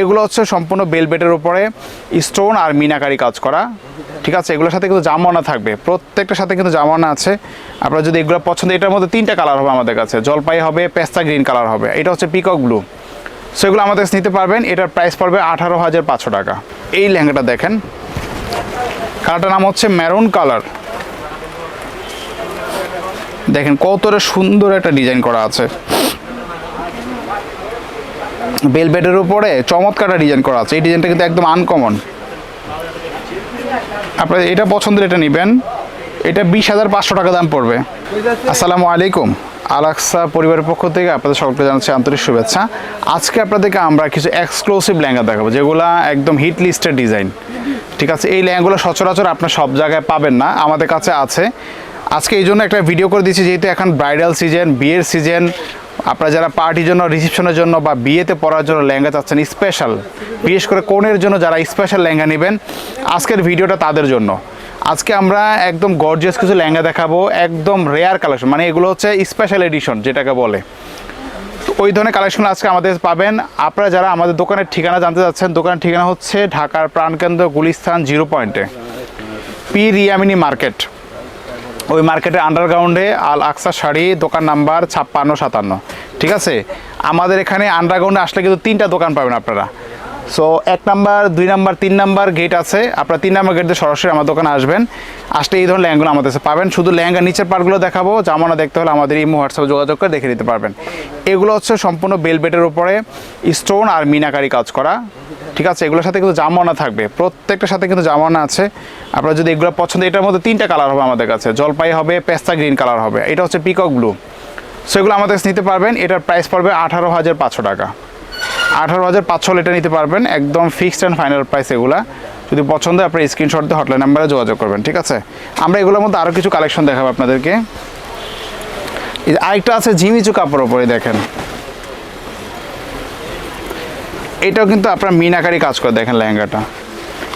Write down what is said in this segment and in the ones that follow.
এগুলো হচ্ছে সম্পূর্ণ বেলবেটের উপরে স্টোন আর মিনাকারি কাজ করা। ঠিক আছে? এগুলোর সাথে কিন্তু জামানা থাকবে। প্রত্যেকটার সাথে কিন্তু জামানা আছে। আপনারা যদি এগুলো পছন্দ, এটার মধ্যে তিনটা কালার হবে আমাদের কাছে। জলপাই হবে, পেস্তা গ্রিন কালার হবে। এটা হচ্ছে পিকক ব্লু সো এগুলো আমাদের কাছে নিতে পারবেন। এটার প্রাইস পড়বে আঠারো হাজার পাঁচশো টাকা। এই লেহেঙ্গাটা দেখেন। কালারটার নাম হচ্ছে ম্যারুন কালার দেখেন কতটা সুন্দর একটা ডিজাইন করা আছে। বেলবেটের উপরে চমৎকার একটা ডিজাইন করা আছে। এই ডিজাইনটা কিন্তু একদম আনকমন আপনার এটা পছন্দের এটা নেবেন। এটা বিশ হাজার পাঁচশো টাকা দাম পড়বে। আসসালামু আলাইকুম। আলাক্সা পরিবারের পক্ষ থেকে আপনাদের সকলকে জানাচ্ছি আন্তরিক শুভেচ্ছা। আজকে আপনাদেরকে আমরা কিছু এক্সক্লুসিভ ল্যাঙ্গা দেখাবো, যেগুলো একদম হিট লিস্টের ডিজাইন ঠিক আছে? এই ল্যাঙ্গাগুলো সচরাচর আপনার সব জায়গায় পাবেন না, আমাদের কাছে আছে। আজকে এই জন্য একটা ভিডিও করে দিচ্ছি, যেহেতু এখন ব্রাইডাল সিজন বিয়ের সিজন আপনারা যারা পার্টির জন্য রিসেপশনের জন্য বা বিয়েতে পড়ার জন্য লেহেঙ্গা চাচ্ছেন স্পেশাল বিশেষ করে কোনের জন্য যারা স্পেশাল লেহেঙ্গা নেবেন, আজকের ভিডিওটা তাদের জন্য। আজকে আমরা একদম গর্জিয়াস কিছু লেহেঙ্গা দেখাবো, একদম রেয়ার কালেকশন মানে এগুলো হচ্ছে স্পেশাল এডিশন যেটাকে বলে। ওই ধরনের কালেকশন আজকে আমাদের পাবেন। আপনারা যারা আমাদের দোকানের ঠিকানা জানতে চাচ্ছেন, দোকানের ঠিকানা হচ্ছে ঢাকার প্রাণকেন্দ্র গুলিস্তান জিরো পয়েন্টে পি রিয়ামিনি মার্কেট। ওই মার্কেটের আন্ডারগ্রাউন্ডে আল আকসা শাড়ি, দোকান নাম্বার ছাপ্পান্ন সাতান্ন। ঠিক আছে? আমাদের এখানে আন্ডারগ্রাউন্ডে আসলে কিন্তু তিনটা দোকান পাবেন আপনারা। সো এক নাম্বার, দুই নাম্বার, তিন নাম্বার গেট আছে। আপনারা তিন নাম্বার গেট দিয়ে সরাসরি আমার দোকানে আসবেন। আসলে এই ধরনের লেহেঙ্গাগুলো আমাদের কাছে পাবেন। শুধু লেহেঙ্গা নিচের পার্টগুলো দেখাবো। জামানা দেখতে হলে আমাদের ইমো হোয়াটসঅ্যাপে যোগাযোগ করে দেখে নিতে পারবেন। এগুলো হচ্ছে সম্পূর্ণ বেলবেটের উপরে স্টোন আর মিনাকারি কাজ করা। ঠিক আছে? এগুলোর সাথে কিন্তু জামানা থাকবে। প্রত্যেকটার সাথে কিন্তু জামানা আছে। আপনারা যদি এগুলো পছন্দ, এটার মধ্যে তিনটা কালার হবে আমাদের কাছে। জলপাই হবে, পেস্তা গ্রিন কালার হবে। এটা হচ্ছে পিকক ব্লু সো এগুলো আমাদের কাছে নিতে পারবেন। এটার প্রাইস পড়বে আঠারো হাজার পাঁচশো টাকা। আঠারো হাজার পাঁচশো লিটার নিতে পারবেন, একদম ফিক্সড অ্যান্ড ফাইনাল প্রাইস এগুলা। যদি পছন্দ হয়, আপনার স্ক্রিনশট দিয়ে হটলাইন নাম্বারে যোগাযোগ করবেন, ঠিক আছে? আমরা এগুলোর মধ্যে আরও কিছু কালেকশন দেখাবো আপনাদেরকে। আরেকটা আছে ঝিমিচু কাপড় ওপরে দেখেন। এটাও কিন্তু আপনার মিনাকারি কাজ করে, দেখেন লেহেঙ্গাটা।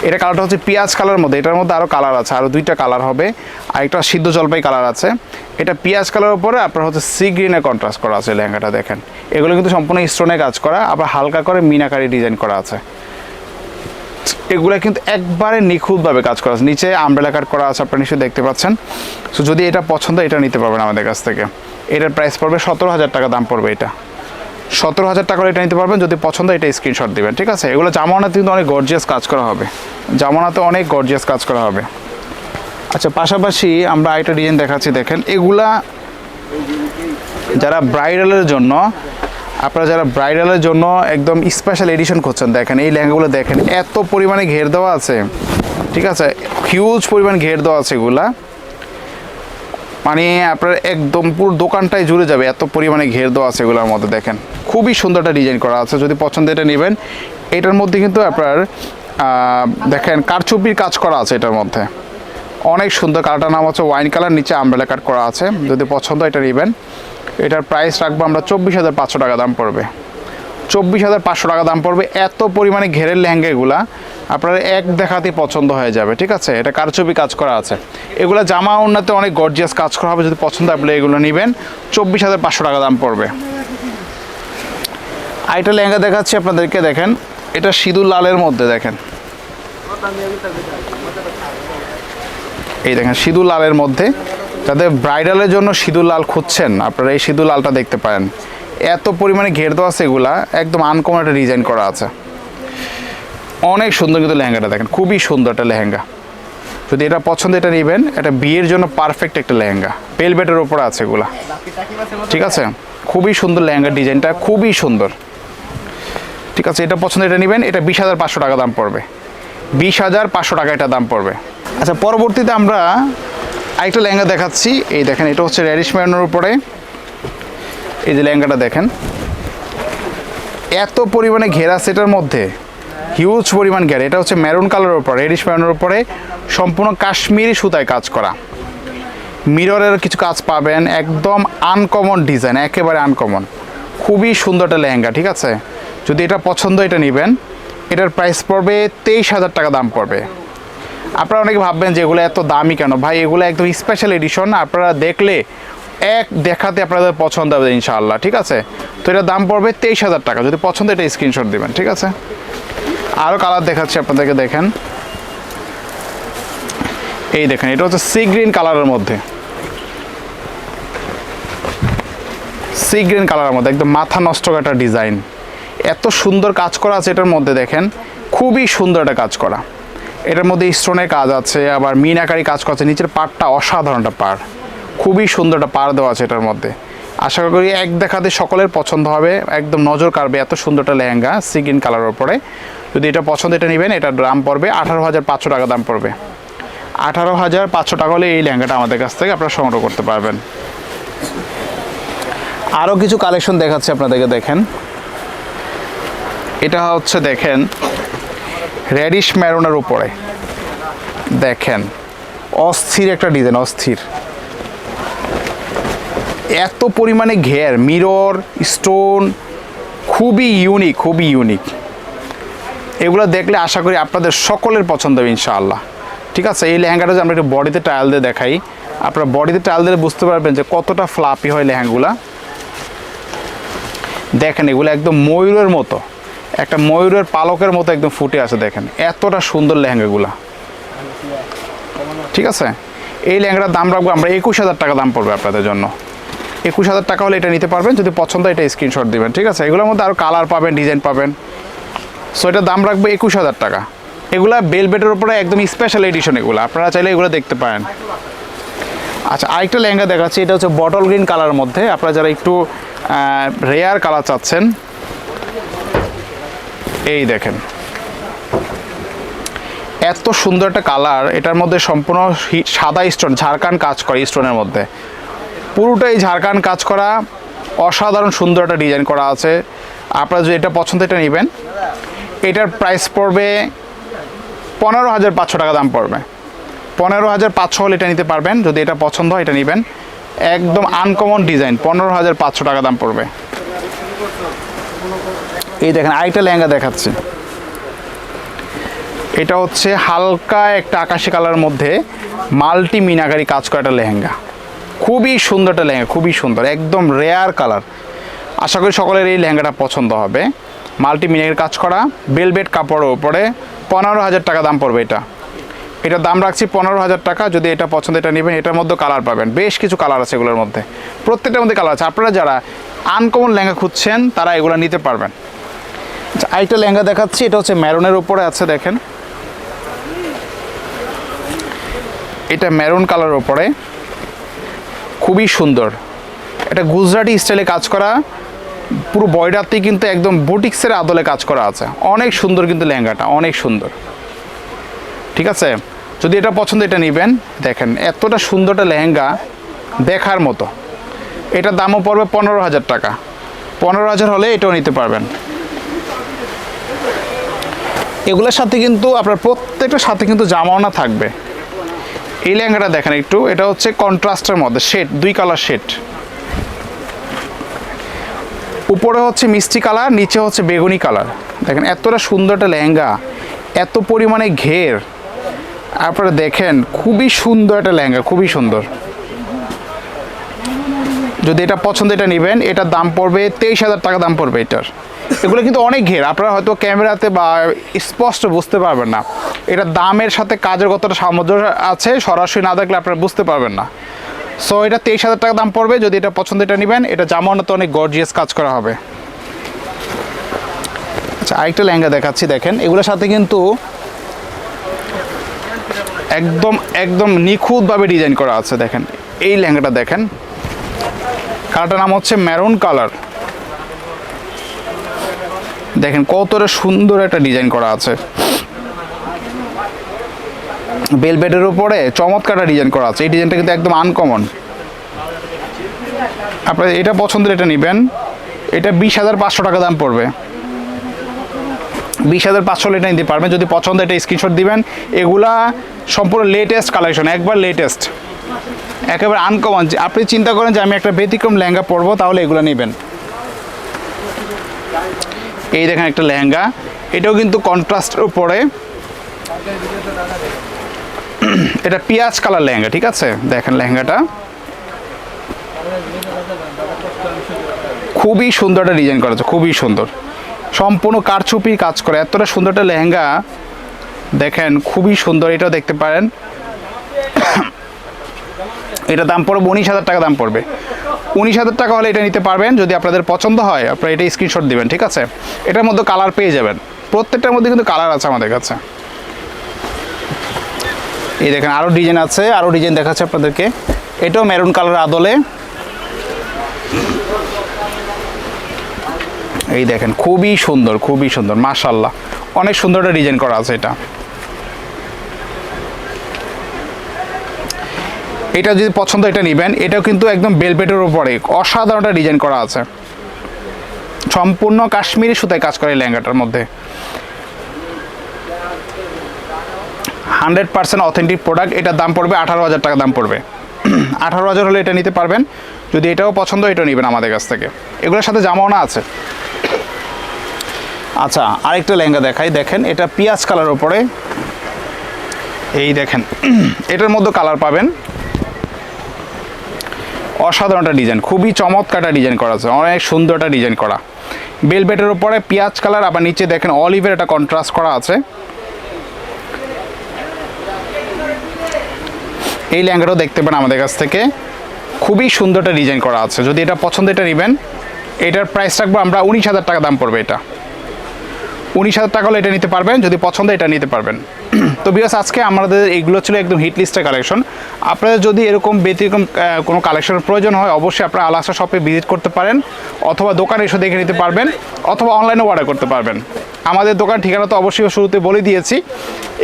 এটা কালারটা হচ্ছে পেঁয়াজ কালার মধ্যে, এটার মধ্যে আরও কালার আছে আরও দুইটা কালার হবে। আর একটা সিদ্ধ জলপাই কালার আছে। এটা পেঁয়াজ কালার উপরে আপনার হচ্ছে সি গ্রিনে কন্ট্রাস্ট করা আছে লেহেঙ্গাটা দেখেন। এগুলো কিন্তু সম্পূর্ণ স্টোনে কাজ করা, আবার হালকা করে মিনাকারি ডিজাইন করা আছে। এগুলো কিন্তু একবারে নিখুঁতভাবে কাজ করা আছে। নিচে আমব্রেলা কাট করা আছে, আপনারা নিশ্চয়ই দেখতে পাচ্ছেন। সো যদি এটা পছন্দ, এটা নিতে পারবেন আমাদের কাছ থেকে। এটার প্রাইস পড়বে সতেরো হাজার টাকা, দাম পড়বে এটা। সতেরো হাজার টাকার এটা নিতে পারবেন, যদি পছন্দ এটা স্ক্রিনশট দেবেন, ঠিক আছে? এগুলো জামানাতে কিন্তু অনেক গর্জিয়াস কাজ করা হবে। জামানাতে অনেক গর্জিয়াস কাজ করা হবে। আচ্ছা পাশাপাশি আমরা আরেকটা ডিজাইন দেখাচ্ছি, দেখেন। এগুলা যারা ব্রাইডালের জন্য, আপনারা যারা ব্রাইডালের জন্য একদম স্পেশাল এডিশন করছেন দেখেন, এই লেহেঙ্গাগুলো দেখেন, এত পরিমাণে ঘের দেওয়া আছে, ঠিক আছে? হিউজ পরিমাণ ঘের দেওয়া আছে এগুলা। মানে আপনার একদম পুরো দোকানটাই জুড়ে যাবে। এত পরিমাণে ঘের দেওয়া আছে এগুলোর মধ্যে দেখেন। খুবই সুন্দর একটা ডিজাইন করা আছে। যদি পছন্দ এটা নেবেন। এটার মধ্যে কিন্তু আপনার দেখেন কারচুপির কাজ করা আছে এটার মধ্যে। অনেক সুন্দর কালারটার নাম হচ্ছে ওয়াইন কালার, নিচে আমব্রেলা কাট করা আছে। যদি পছন্দ এটা নেবেন। এটার প্রাইস রাখব আমরা চব্বিশ হাজার পাঁচশো টাকা দাম পড়বে। চব্বিশ হাজার পাঁচশো টাকা দাম পড়বে। এত পরিমাণে ঘেরের লেহেঙ্গাগুলা আপনার এক দেখাতেই পছন্দ হয়ে যাবে, ঠিক আছে? এটা কারচুপি কাজ করা আছে। এগুলো জামা উন্নতে অনেক গর্জিয়াস কাজ করা হবে, যদি পছন্দ আপনি এগুলো নেবেন। চব্বিশ হাজার পাঁচশো টাকা দাম পড়বে। আরেকটা লেহেঙ্গা দেখাচ্ছি আপনাদেরকে, দেখেন। এটা সিঁদুর লালের মধ্যে, দেখেন। এই দেখেন, সিঁদুর লালের মধ্যে। যাদের ব্রাইডালের জন্য সিঁদুর লাল খুঁজছেন, আপনারা এই সিঁদুর লালটা দেখতে পারেন। এত পরিমাণে ঘের দেওয়া আছে এগুলা, একদম আনকমন একটা ডিজাইন করা আছে। অনেক সুন্দর কিন্তু লেহেঙ্গাটা দেখেন, খুবই সুন্দর একটা লেহেঙ্গা। যদি এটা পছন্দ এটা নেবেন, এটা বিয়ের জন্য পারফেক্ট একটা লেহেঙ্গা। পেলবেটের ওপরে আছে এগুলা। ঠিক আছে? খুবই সুন্দর লেহেঙ্গার ডিজাইনটা খুবই সুন্দর। ঠিক আছে, এটা পছন্দ এটা নেবেন, এটা বিশ হাজার পাঁচশো টাকা দাম পড়বে। বিশ হাজার পাঁচশো টাকা এটা দাম পড়বে। আচ্ছা পরবর্তীতে আমরা আরেকটা লেহেঙ্গা দেখাচ্ছি। এই দেখেন, এটা হচ্ছে রেডিশ ম্যানের উপরে। এই যে লেহেঙ্গাটা দেখেন। এত পরিমাণে ঘেরা সেটার মধ্যে হিউজ পরিমাণ ঘেরা। এটা হচ্ছে মেরুন কালারের উপরে রেডিশ ম্যানের উপরে সম্পূর্ণ কাশ্মীরি সুতায় কাজ করা। মিররের কিছু কাজ পাবেন, একদম আনকমন ডিজাইন একেবারে আনকমন খুবই সুন্দর একটা লেহেঙ্গা, ঠিক আছে? যদি এটা পছন্দ, এটা নেবেন। এটার প্রাইস পড়বে তেইশ হাজার টাকা, দাম পড়বে। আপনারা অনেকে ভাববেন যে এগুলো এত দামি কেন? ভাই, এগুলো একদম স্পেশাল এডিশন আপনারা দেখলে এক দেখাতে আপনাদের পছন্দ হবে ইনশাআল্লাহ, ঠিক আছে? তো এটার দাম পড়বে তেইশ হাজার টাকা, যদি পছন্দ এটা স্ক্রিনশট দেবেন, ঠিক আছে? আরও কালার দেখাচ্ছি আপনাদেরকে, দেখেন। এই দেখেন, এটা হচ্ছে সি গ্রিন কালারের মধ্যে। সি গ্রিন কালারের মধ্যে, একদম মাথা নষ্ট একটা ডিজাইন এত সুন্দর কাজ করা আছে এটার মধ্যে, দেখেন। খুবই সুন্দর একটা কাজ করা। এটার মধ্যে স্টোনের কাজ আছে, আবার মিনাকারি কাজ করা আছে, নিচের পাড়টা অসাধারণটা পাড় খুবই সুন্দর একটা পাড় দেওয়া আছে এটার মধ্যে। আশা করি এক দেখাতে সকলের পছন্দ হবে। একদম নজর কাড়বে এত সুন্দর একটা লেহেঙ্গা সি কালারের উপরে। যদি এটা পছন্দ এটা নেবেন এটার দাম পড়বে আঠারো হাজার পাঁচশো টাকা দাম পড়বে। আঠারো হাজার পাঁচশো টাকা হলে এই লেহেঙ্গাটা আমাদের কাছ থেকে আপনারা সংগ্রহ করতে পারবেন। আরও কিছু কালেকশন দেখাচ্ছে আপনাদেরকে, দেখেন। এটা হচ্ছে, দেখেন রেডিশ ম্যারুনের উপরে। দেখেন, অস্থির একটা ডিজাইন অস্থির। এত পরিমাণে ঘের, মিরর, স্টোন, খুবই ইউনিক খুবই ইউনিক এগুলো দেখলে আশা করি আপনাদের সকলের পছন্দ হবে ইনশাআল্লাহ। ঠিক আছে, এই লেহেঙ্গাটা যে আমরা একটু বডিতে ট্রায়াল দিয়ে দেখাই, আপনারা বডিতে ট্রায়াল দিলে বুঝতে পারবেন যে কতটা ফ্লাপি হয় লেহেঙ্গুলা দেখেন, এগুলো একদম ময়ূরের মতো, একটা ময়ূরের পালকের মতো একদম ফুটে আছে, দেখেন, এতটা সুন্দর লেহেঙ্গাগুলা। ঠিক আছে, এই লেহেঙ্গাটার দাম রাখব, আমরা একুশ হাজার টাকা দাম পড়বে আপনাদের জন্য। একুশ হাজার টাকা হলে এটা নিতে পারবেন। যদি পছন্দ এটা স্ক্রিনশট দিবেন, ঠিক আছে? এগুলোর মধ্যে আরও কালার পাবেন ডিজাইন পাবেন। সো এটার দাম রাখবে একুশ হাজার টাকা। এগুলা বেলবেটের উপরে একদম স্পেশাল এডিশন এগুলো। আপনারা চাইলে এগুলো দেখতে পারেন। আচ্ছা আরেকটা লেহেঙ্গা দেখাচ্ছি। এটা হচ্ছে বটল গ্রিন কালার মধ্যে। আপনারা যারা একটু রেয়ার কালার চাচ্ছেন, এই দেখেন। এত সুন্দর একটা কালার এটার মধ্যে সম্পূর্ণ সাদা স্টোন ঝাড়খান কাজ করে স্টোনের মধ্যে। পুরোটাই ঝাড়খান কাজ করা, অসাধারণ সুন্দর একটা ডিজাইন করা আছে। আপনারা যদি এটা পছন্দ, এটা নেবেন। এটার প্রাইস পড়বে পনেরো হাজার পাঁচশো টাকা দাম পড়বে। পনেরো হাজার পাঁচশো হলে এটা নিতে পারবেন, যদি এটা পছন্দ হয়, এটা নেবেন। একদম আনকমন ডিজাইন পনেরো হাজার পাঁচশো টাকা দাম পড়বে। এই দেখেন, আরেকটা লেহেঙ্গা দেখাচ্ছি। এটা হচ্ছে হালকা একটা আকাশি কালারের মধ্যে মাল্টি মিনাকারি কাজ করা একটা লেহেঙ্গা। খুবই সুন্দর একটা লেহেঙ্গা, খুবই সুন্দর, একদম রেয়ার কালার আশা করি সকলের এই লেহেঙ্গাটা পছন্দ হবে। মাল্টি মিনাকারি কাজ করা বেলবেট কাপড়ের উপরে পনেরো হাজার টাকা দাম পড়বে এটা। এটার দাম রাখছি পনেরো হাজার টাকা, যদি এটা পছন্দ এটা নেবেন, এটার মধ্যে কালার পাবেন। বেশ কিছু কালার আছে এগুলোর মধ্যে। প্রত্যেকটার মধ্যে কালার আছে। আপনারা যারা আনকমন লেহেঙ্গা খুঁজছেন, তারা এগুলো নিতে পারবেন। আচ্ছা আরেকটা লেহেঙ্গা দেখাচ্ছি, এটা হচ্ছে ম্যারনের উপরে আছে, দেখেন। এটা ম্যারুন কালারের উপরে। খুবই সুন্দর। এটা গুজরাটি স্টাইলে কাজ করা। পুরো বয়ডাতেই কিন্তু একদম বুটিক্সের আদলে কাজ করা আছে। অনেক সুন্দর কিন্তু লেহেঙ্গাটা, অনেক সুন্দর। ঠিক আছে? যদি এটা পছন্দ এটা নেবেন। দেখেন, এতটা সুন্দরটা লেহেঙ্গা দেখার মতো। এটার দামও পড়বে পনেরো হাজার টাকা। পনেরো হাজার হলে এটাও নিতে পারবেন। এগুলোর সাথে কিন্তু আপনার প্রত্যেকটার সাথে কিন্তু জামাও না থাকবে। এই লেহেঙ্গাটা দেখেন একটু, এটা হচ্ছে কন্ট্রাস্টের মধ্যে, শেড, দুই কালার শেড। উপরে হচ্ছে মিষ্টি কালার, নিচে হচ্ছে বেগুনি কালার। দেখেন এতটা সুন্দর একটা লেহেঙ্গা, এত পরিমাণে ঘের। আপনারা দেখেন, খুবই সুন্দর একটা লেহেঙ্গা, খুবই সুন্দর। যদি এটা পছন্দ, এটা নেবেন। এটার দাম পড়বে, তেইশ হাজার টাকা দাম পড়বে এটার। এগুলো কিন্তু অনেক ঘের। আপনারা হয়তো ক্যামেরাতে বা স্পষ্ট বুঝতে পারবেন না। এটা দামের সাথে কাজের কতটা সামঞ্জস্য আছে সরাসরি না দেখলে আপনারা বুঝতে পারবেন না। সো এটা তেইশ হাজার টাকা দাম পড়বে। যদি এটা পছন্দ, এটা নেবেন। এটা জামানোতে অনেক গর্জিয়াস কাজ করা হবে। আচ্ছা আরেকটা লেহেঙ্গা দেখাচ্ছি, দেখেন। এগুলোর সাথে কিন্তু একদম একদম নিখুঁতভাবে ডিজাইন করা আছে, দেখেন। এই লেহেঙ্গাটা দেখেন। কালারটার নাম হচ্ছে ম্যারুন কালার দেখেন কতটা সুন্দর একটা ডিজাইন করা আছে। বেলবেটের উপরে চমৎকার ডিজাইন করা আছে। এই ডিজাইনটা কিন্তু একদম আনকমন আপনার এটা পছন্দের এটা নেবেন। এটা বিশ হাজার পাঁচশো টাকা দাম পড়বে। বিশ হাজার পাঁচশো এটা নিতে পারবেন। যদি পছন্দ এটা স্ক্রিনশট দিবেন। এগুলা সম্পূর্ণ লেটেস্ট কালেকশন একবার লেটেস্ট একেবারে আনকমন আপনি চিন্তা করেন যে আমি একটা ব্যতিক্রম লেহেঙ্গা পরবো, তাহলে এগুলো নেবেন। এই দেখেন একটা লেহেঙ্গা। এটাও কিন্তু কন্ট্রাস্টের উপরে। এটা পিঁয়াজ কালার লেহেঙ্গা, ঠিক আছে? দেখেন লেহেঙ্গাটা। খুবই সুন্দর একটা ডিজাইন করা আছে, খুবই সুন্দর। সম্পূর্ণ কারচুপি কাজ করে। এতটা সুন্দর একটা লেহেঙ্গা, দেখেন, খুবই সুন্দর। এটাও দেখতে পারেন। এটা দাম পড়বে উনিশ হাজার টাকা দাম পড়বে। উনিশ হাজার টাকা হলে এটা নিতে পারবেন, যদি আপনাদের পছন্দ হয়, আপনারা এটা স্ক্রিনশট দেবেন, ঠিক আছে? এটার মধ্যে কালার পেয়ে যাবেন। প্রত্যেকটার মধ্যে কিন্তু কালার আছে আমাদের কাছে। এই দেখেন আরও ডিজাইন আছে আরও ডিজাইন দেখাচ্ছে আপনাদেরকে। এটাও মেরুন কালার আদলে। এই দেখেন, খুবই সুন্দর খুবই সুন্দর মাশাল্লাহ অনেক সুন্দর একটা ডিজাইন করা আছে এটা। এটা যদি পছন্দ এটা নেবেন। এটাও কিন্তু একদম বেলভেটের উপরে। অসাধারণ একটা ডিজাইন করা আছে। সম্পূর্ণ কাশ্মীরি সুতায় কাজ করে লেহেঙ্গাটার মধ্যে। Hundred percent authentic product. এটার দাম পড়বে আঠারো হাজার টাকা দাম পড়বে। আঠারো হাজার হলে এটা নিতে পারবেন। যদি এটাও পছন্দ এটাও নেবেন আমাদের কাছ থেকে। এগুলোর সাথে জামাও না আছে। আচ্ছা আরেকটা লেহেঙ্গা দেখাই। দেখেন, এটা পিঁয়াজ কালার উপরে। এই দেখেন, এটার মধ্যে কালার পাবেন। অসাধারণ একটা ডিজাইন খুবই চমৎকার একটা ডিজাইন করা আছে, অনেক সুন্দর একটা ডিজাইন করা। বেলবেটের উপরে পেঁয়াজ কালার আবার নিচে দেখেন অলিভের একটা কন্ট্রাস্ট করা আছে। এই ল্যাঙ্গাটাও দেখতে পান আমাদের কাছ থেকে। খুবই সুন্দর একটা ডিজাইন করা আছে, যদি এটা পছন্দ এটা নেবেন। এটার প্রাইস রাখব আমরা উনিশ হাজার টাকা দাম পড়বে এটা। উনিশ হাজার টাকা হলে এটা নিতে পারবেন, যদি পছন্দ এটা নিতে পারবেন। তো বিকজ আজকে আমাদের এইগুলো ছিল একদম হিট লিস্টের কালেকশন আপনাদের যদি এরকম ব্যতিক্রম কোনো কালেকশনের প্রয়োজন হয়, অবশ্যই আপনারা আলাসা শপে ভিজিট করতে পারেন অথবা দোকানে এসে দেখে নিতে পারবেন অথবা অনলাইনে অর্ডার করতে পারবেন। আমাদের দোকান ঠিকানা তো অবশ্যই শুরুতে বলে দিয়েছি।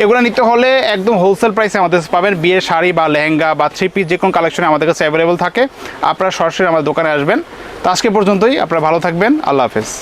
এগুলো নিতে হলে একদম হোলসেল প্রাইসে আমাদের পাবেন। বিয়ের শাড়ি বা লেহেঙ্গা বা থ্রি পিস যে কোনো কালেকশনে আমাদের কাছে অ্যাভেলেবল থাকে। আপনারা সরাসরি আমাদের দোকানে আসবেন। তো আজকে পর্যন্তই, আপনারা ভালো থাকবেন। আল্লাহ হাফেজ।